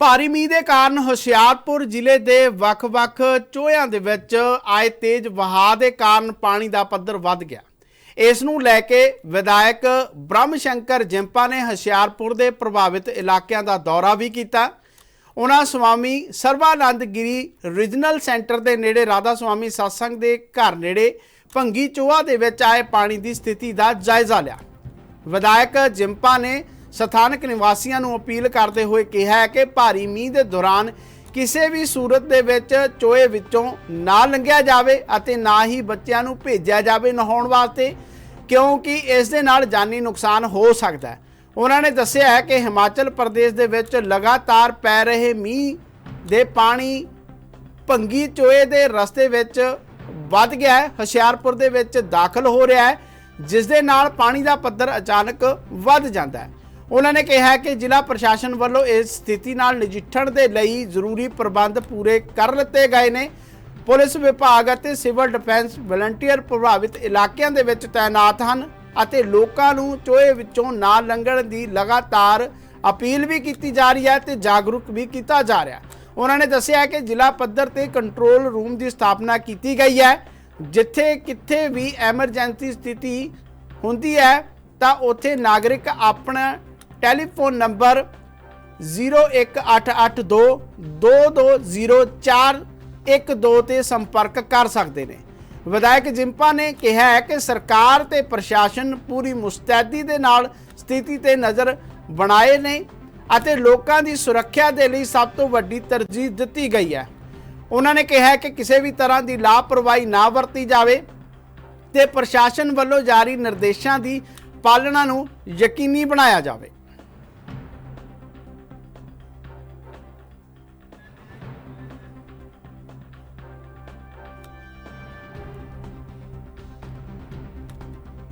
ਭਾਰੀ ਮੀਂਹ ਦੇ ਕਾਰਨ ਹੁਸ਼ਿਆਰਪੁਰ ਜ਼ਿਲ੍ਹੇ ਦੇ ਵੱਖ-ਵੱਖ ਚੋਹਿਆਂ ਦੇ ਵਿੱਚ ਆਏ ਤੇਜ਼ ਵਹਾਅ ਦੇ ਕਾਰਨ ਪਾਣੀ ਦਾ ਪੱਧਰ ਵੱਧ ਗਿਆ। ਇਸ ਨੂੰ ਲੈ ਕੇ ਵਿਧਾਇਕ ਬ੍ਰਹਮ ਸ਼ੰਕਰ ਜਿੰਪਾ ਨੇ ਹੁਸ਼ਿਆਰਪੁਰ ਦੇ ਪ੍ਰਭਾਵਿਤ ਇਲਾਕਿਆਂ ਦਾ ਦੌਰਾ ਵੀ ਕੀਤਾ। ਉਹਨਾਂ ਸੁਆਮੀ ਸਰਵਾਨੰਦ ਗਿਰੀ ਰੀਜਨਲ ਸੈਂਟਰ ਦੇ ਨੇੜੇ ਰਾਧਾ ਸੁਆਮੀ satsang ਦੇ ਘਰ ਨੇੜੇ ਭੰਗੀ ਚੋਹਾ ਦੇ ਵਿੱਚ ਆਏ ਪਾਣੀ ਦੀ ਸਥਿਤੀ ਦਾ ਜਾਇਜ਼ਾ ਲਿਆ। ਵਿਧਾਇਕ ਜਿੰਪਾ ਨੇ ਸਥਾਨਕ ਨਿਵਾਸੀਆਂ ਨੂੰ ਅਪੀਲ ਕਰਦੇ ਹੋਏ ਕਿਹਾ ਹੈ ਕਿ ਭਾਰੀ ਮੀਂਹ ਦੇ ਦੌਰਾਨ ਕਿਸੇ ਵੀ ਸੂਰਤ ਦੇ ਵਿੱਚ ਚੋਏ ਵਿੱਚੋਂ ਨਾ ਲੰਘਿਆ ਜਾਵੇ ਅਤੇ ਨਾ ਹੀ ਬੱਚਿਆਂ ਨੂੰ ਭੇਜਿਆ ਜਾਵੇ ਨਹਾਉਣ ਵਾਸਤੇ, ਕਿਉਂਕਿ ਇਸ ਦੇ ਨਾਲ ਜਾਨੀ ਨੁਕਸਾਨ ਹੋ ਸਕਦਾ ਹੈ। ਉਹਨਾਂ ਨੇ ਦੱਸਿਆ ਹੈ ਕਿ ਹਿਮਾਚਲ ਪ੍ਰਦੇਸ਼ ਦੇ ਵਿੱਚ ਲਗਾਤਾਰ ਪੈ ਰਹੇ ਮੀਂਹ ਦੇ ਪਾਣੀ ਭੰਗੀ ਚੋਏ ਦੇ ਰਸਤੇ ਵਿੱਚ ਵੱਧ ਗਿਆ ਹੈ। ਹੁਸ਼ਿਆਰਪੁਰ ਦੇ ਵਿੱਚ ਦਾਖਲ ਹੋ ਰਿਹਾ ਹੈ, ਜਿਸ ਦੇ ਨਾਲ ਪਾਣੀ ਦਾ ਪੱਧਰ ਅਚਾਨਕ ਵੱਧ ਜਾਂਦਾ ਹੈ। ਉਹਨਾਂ ਨੇ ਕਿਹਾ ਕਿ ਜ਼ਿਲ੍ਹਾ ਪ੍ਰਸ਼ਾਸਨ ਵੱਲੋਂ ਇਸ ਸਥਿਤੀ ਨਾਲ ਨਜਿੱਠਣ ਦੇ ਲਈ ਜ਼ਰੂਰੀ ਪ੍ਰਬੰਧ ਪੂਰੇ ਕਰ ਲਿੱਤੇ ਗਏ ਨੇ। ਪੁਲਿਸ ਵਿਭਾਗ ਅਤੇ ਸਿਵਲ ਡਿਫੈਂਸ ਵਲੰਟੀਅਰ ਪ੍ਰਭਾਵਿਤ ਇਲਾਕਿਆਂ ਦੇ ਵਿੱਚ ਤਾਇਨਾਤ ਹਨ ਅਤੇ ਲੋਕਾਂ ਨੂੰ ਚੋਏ ਵਿੱਚੋਂ ਨਾ ਲੰਘਣ ਦੀ ਲਗਾਤਾਰ ਅਪੀਲ ਵੀ ਕੀਤੀ ਜਾ ਰਹੀ ਹੈ ਤੇ ਜਾਗਰੂਕ ਵੀ ਕੀਤਾ ਜਾ ਰਿਹਾ ਉਹਨਾਂ ਨੇ ਦੱਸਿਆ ਕਿ ਜ਼ਿਲ੍ਹਾ ਪੱਧਰ ਤੇ ਕੰਟਰੋਲ ਰੂਮ ਦੀ ਸਥਾਪਨਾ ਕੀਤੀ ਗਈ ਹੈ। ਜਿੱਥੇ ਕਿੱਥੇ ਵੀ ਐਮਰਜੈਂਸੀ ਸਥਿਤੀ ਹੁੰਦੀ ਹੈ, ਤਾਂ ਉੱਥੇ ਨਾਗਰਿਕ ਆਪਣਾ ਟੈਲੀਫੋਨ ਨੰਬਰ 01882 220412 ਤੇ ਸੰਪਰਕ ਕਰ ਸਕਦੇ ਨੇ। ਵਿਧਾਇਕ ਜਿੰਪਾ ਨੇ ਕਿਹਾ ਹੈ ਕਿ ਸਰਕਾਰ ਤੇ ਪ੍ਰਸ਼ਾਸਨ ਪੂਰੀ ਮੁਸਤੈਦੀ ਦੇ ਨਾਲ ਸਥਿਤੀ ਤੇ ਨਜ਼ਰ ਬਣਾਏ ਨੇ ਅਤੇ ਲੋਕਾਂ ਦੀ ਸੁਰੱਖਿਆ ਦੇ ਲਈ ਸਭ ਤੋਂ ਵੱਡੀ ਤਰਜੀਹ ਦਿੱਤੀ ਗਈ ਹੈ। ਉਹਨਾਂ ਨੇ ਕਿਹਾ ਕਿ ਕਿਸੇ ਵੀ ਤਰ੍ਹਾਂ ਦੀ ਲਾਪਰਵਾਹੀ ਨਾ ਵਰਤੀ ਜਾਵੇ ਤੇ ਪ੍ਰਸ਼ਾਸਨ ਵੱਲੋਂ ਜਾਰੀ ਨਿਰਦੇਸ਼ਾਂ ਦੀ ਪਾਲਣਾ ਨੂੰ ਯਕੀਨੀ ਬਣਾਇਆ ਜਾਵੇ।